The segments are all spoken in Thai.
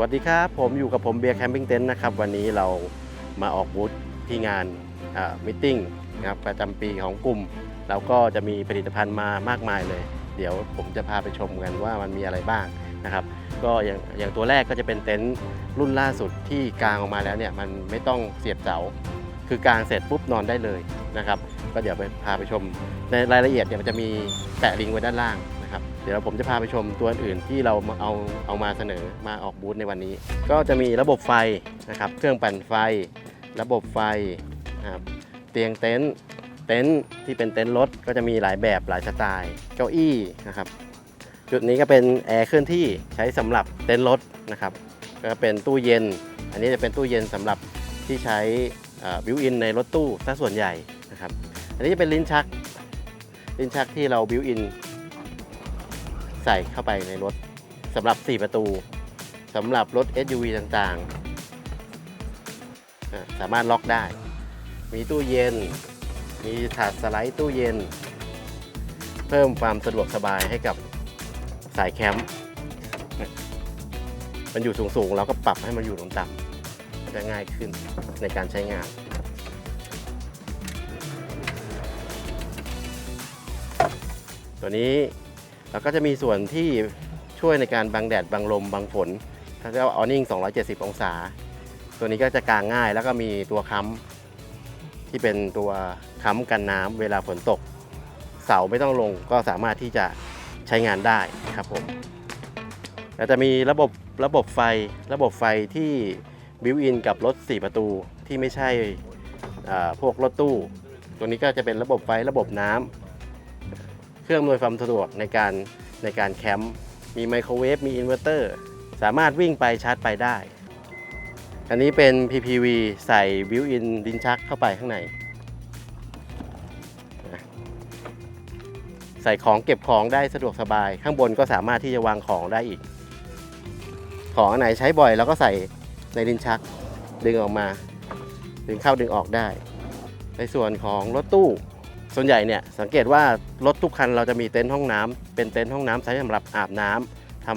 วัสดีครับ ผมอยู่กับผมเบียร์แคมปิ้งเต็นท์นะครับ วันนี้เรามาออกบูธที่งานมิทติ้งนะครับประจำปีของกลุ่ม เราก็จะมีผลิตภัณฑ์มามากมายเลย เดี๋ยวผมจะพาไปชมกันว่ามันมีอะไรบ้างนะครับ ก็อย่างอย่างตัวแรกก็จะเป็นเต็นท์รุ่นล่าสุดที่กางออกมาแล้วเนี่ยมันไม่ต้องเสียบเสาคือกางเสร็จปุ๊บนอนได้เลยนะครับ ก็เดี๋ยวไปพาไปชมในรายละเอียดเนี่ยมันจะมีแปะลิงก์ไว้ด้านล่าง นะครับเดี๋ยวผมจะพาไปชมตัวอื่นที่เราเอาเอามาเสนอมาออกบูธในวันนี้ ก็จะมีระบบไฟนะครับเครื่องปั่นไฟ ระบบไฟนะครับเตียงเต็นท์เต็นท์ที่เป็นเต็นท์รถก็จะมีหลายแบบหลายสไตล์เก้าอี้นะครับจุดนี้ก็เป็นแอร์เคลื่อนที่ใช้สำหรับเต็นท์รถนะครับก็เป็นตู้เย็น อันนี้จะเป็นตู้เย็นสำหรับที่ใช้บิวอินในรถตู้ถ้าส่วนใหญ่นะครับอันนี้จะเป็นลิ้นชัก ลิ้นชักที่เราบิวอิน ใส่เข้าไปในรถสำหรับ 4 ประตูสำหรับรถ SUV ต่างๆ สามารถล็อกได้ มีตู้เย็น มีถาดสไลด์ตู้เย็น เพิ่มความสะดวกสบายให้กับสายแคมป์มันอยู่สูงๆ เราก็ปรับให้มันอยู่ต่ำๆจะง่ายขึ้นในการใช้งานตัวนี้ เราก็จะมีส่วนที่ช่วยในการบังแดดบังลมบังฝนเขาเรียกว่าออนิ่ง 270 องศา ตัวนี้ก็จะกางง่ายแล้วก็มีตัวค้ำที่เป็นตัวค้ำกันน้ำเวลาฝนตก เสาไม่ต้องลงก็สามารถที่จะใช้งานได้ครับผมแล้วจะมีระบบระบบไฟระบบไฟที่บิวอินกับรถ 4 ประตูที่ไม่ใช่พวกรถตู้ ตัวนี้ก็จะเป็นระบบไฟระบบน้ำ รื่องอำนวยความสะดวกในการในการแคมป์มีไมโครเวฟมีอินเวอร์เตอร์สามารถวิ่งไปชาร์จไปได้ อันนี้เป็น PPV ใส่บิวอินดินชักเข้าไปข้างใน ใส่ของเก็บของได้สะดวกสบาย ข้างบนก็สามารถที่จะวางของได้อีก ของอันไหนใช้บ่อยเราก็ใส่ในดินชักดึงออกมา ดึงเข้าดึงออกได้ ในส่วนของรถตู้ ส่วนใหญ่เนี่ยสังเกตว่ารถทุกคันเราจะมีเต็นท์ห้องน้ำเป็นเต็นท์ห้องน้ำใช้สำหรับอาบน้ำท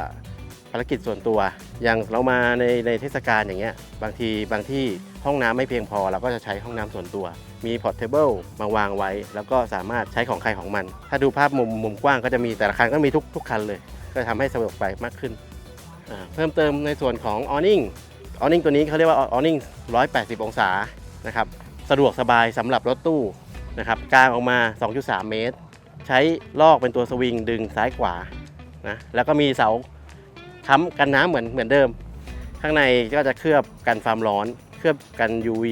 ำภารกิจส่วนตัว อย่างเรามาในในเทศกาลอย่างเงี้ยบางทีบางที่ห้องน้ำไม่เพียงพอเราก็จะใช้ห้องน้ำส่วนตัว มีพอร์ตเทเบิลมาวางไว้ แล้วก็สามารถใช้ของใครของมัน ถ้าดูภาพมุมมุมกว้างก็จะมีแต่ละคันก็มีทุกทุกคันเลย ก็ทำให้สะดวกไปมากขึ้น เพิ่มเติมในส่วนของออ n ิ n งออ n ิ n งตัวนี้เขาเรียกว่าออ n ิ n ง180 องศานะครับสะดวกสบายสำหรับรถตู้ นะครับกางออกมา 2.3 เมตร ใช้ลอกเป็นตัวสวิงดึงซ้ายขวานะแล้วก็มีเสาค้ำกันน้ำเหมือนเหมือนเดิม ข้างในก็จะเคลือบกันความร้อน เคลือบกัน UV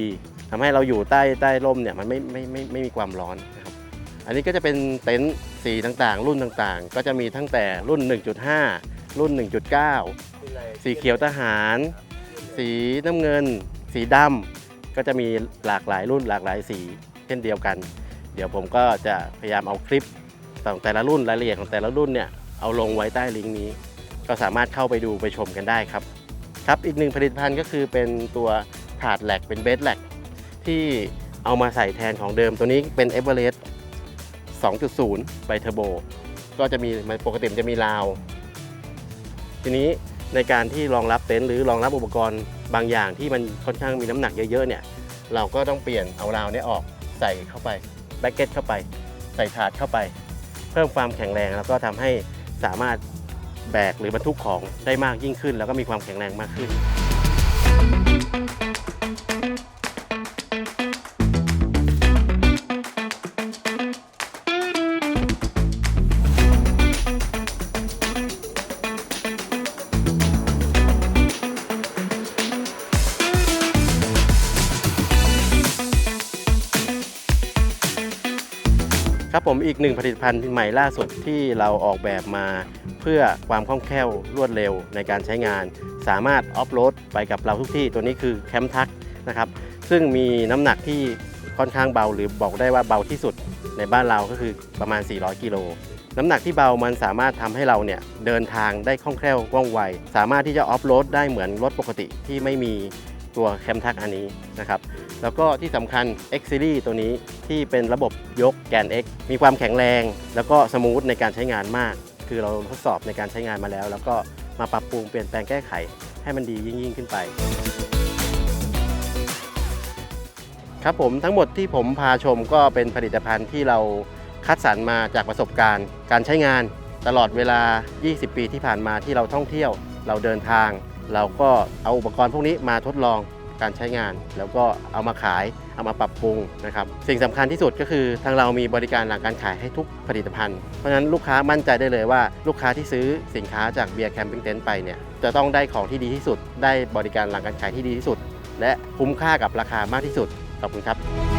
ทำให้เราอยู่ใต้ใต้ร่มเนี่ยมันไม่ไม่ไม่ไม่มีความร้อนนะครับอันนี้ก็จะเป็นเต็นท์สีต่างๆ รุ่นต่างๆ ก็จะมีตั้งแต่รุ่น 1.5 รุ่น 1.9 สีเขียวทหาร สีน้ำเงิน สีดำก็จะมีหลากหลายรุ่นหลากหลายสี เช่นเดียวกัน เดี๋ยวผมก็จะพยายามเอาคลิปของแต่ละรุ่นรายละเอียดของแต่ละรุ่นเนี่ยเอาลงไว้ใต้ลิงก์นี้ ก็สามารถเข้าไปดูไปชมกันได้ครับครับอีกหนึ่งผลิตภัณฑ์ก็คือเป็นตัวถาดแหลกเป็นเบสแหลกที่เอามาใส่แทนของเดิมตัวนี้เป็น e v e r e s t 2.0 ไบเทอร์โบ ก็จะมีมันปกติจะมีราว ทีนี้ในการที่รองรับเต็นท์หรือรองรับอุปกรณ์บางอย่างที่มันค่อนข้างมีน้ำหนักเยอะๆเนี่ย เราก็ต้องเปลี่ยนเอาราวเนี้ออก ใส่เข้าไปแบ็กเก็ตเข้าไป ใส่ถาดเข้าไป เพิ่มความแข็งแรงแล้วก็ทำให้สามารถแบกหรือบรรทุกของได้มากยิ่งขึ้น แล้วก็มีความแข็งแรงมากขึ้น ครับผมอีกหนึ่งผลิตภัณฑ์ใหม่ล่าสุดที่เราออกแบบมา เพื่อความคล่องแคล่วรวดเร็วในการใช้งาน สามารถออฟโหลดไปกับเราทุกที่ตัวนี้คือแคมทักนะครับซึ่งมีน้ำหนักที่ค่อนข้างเบาหรือบอกได้ว่าเบาที่สุดในบ้านเราก็คือประมาณ 400 กิโลน้ำหนักที่เบามันสามารถทำให้เราเนี่ยเดินทางได้คล่องแคล่วว่องไว สามารถที่จะออฟโหลดได้เหมือนรถปกติที่ไม่มี ตัวแคมทักอันนี้นะครับ แล้วก็ที่สำคัญ X Series ตัวนี้ที่เป็นระบบยกแกน X มีความแข็งแรง แล้วก็สมูทในการใช้งานมาก คือเราทดสอบในการใช้งานมาแล้ว แล้วก็มาปรับปรุงเปลี่ยนแปลงแก้ไข ให้มันดียิ่งยิ่งขึ้นไป ครับผมทั้งหมดที่ผมพาชมก็เป็นผลิตภัณฑ์ที่เราคัดสรรมาจากประสบการณ์ การใช้งาน ตลอดเวลา 20 ปีที่ผ่านมาที่เราท่องเที่ยว เราเดินทาง เราก็เอาอุปกรณ์พวกนี้มาทดลองการใช้งาน แล้วก็เอามาขายเอามาปรับปรุงนะครับสิ่งสำคัญที่สุดก็คือทางเรามีบริการหลังการขายให้ทุกผลิตภัณฑ์ เพราะฉะนั้นลูกค้ามั่นใจได้เลยว่า ลูกค้าที่ซื้อสินค้าจากเบียร์แคมปิ้งเต็นท์ไปเนี่ยจะต้องได้ของที่ดีที่สุด ได้บริการหลังการขายที่ดีที่สุด และคุ้มค่ากับราคามากที่สุดขอบคุณครับ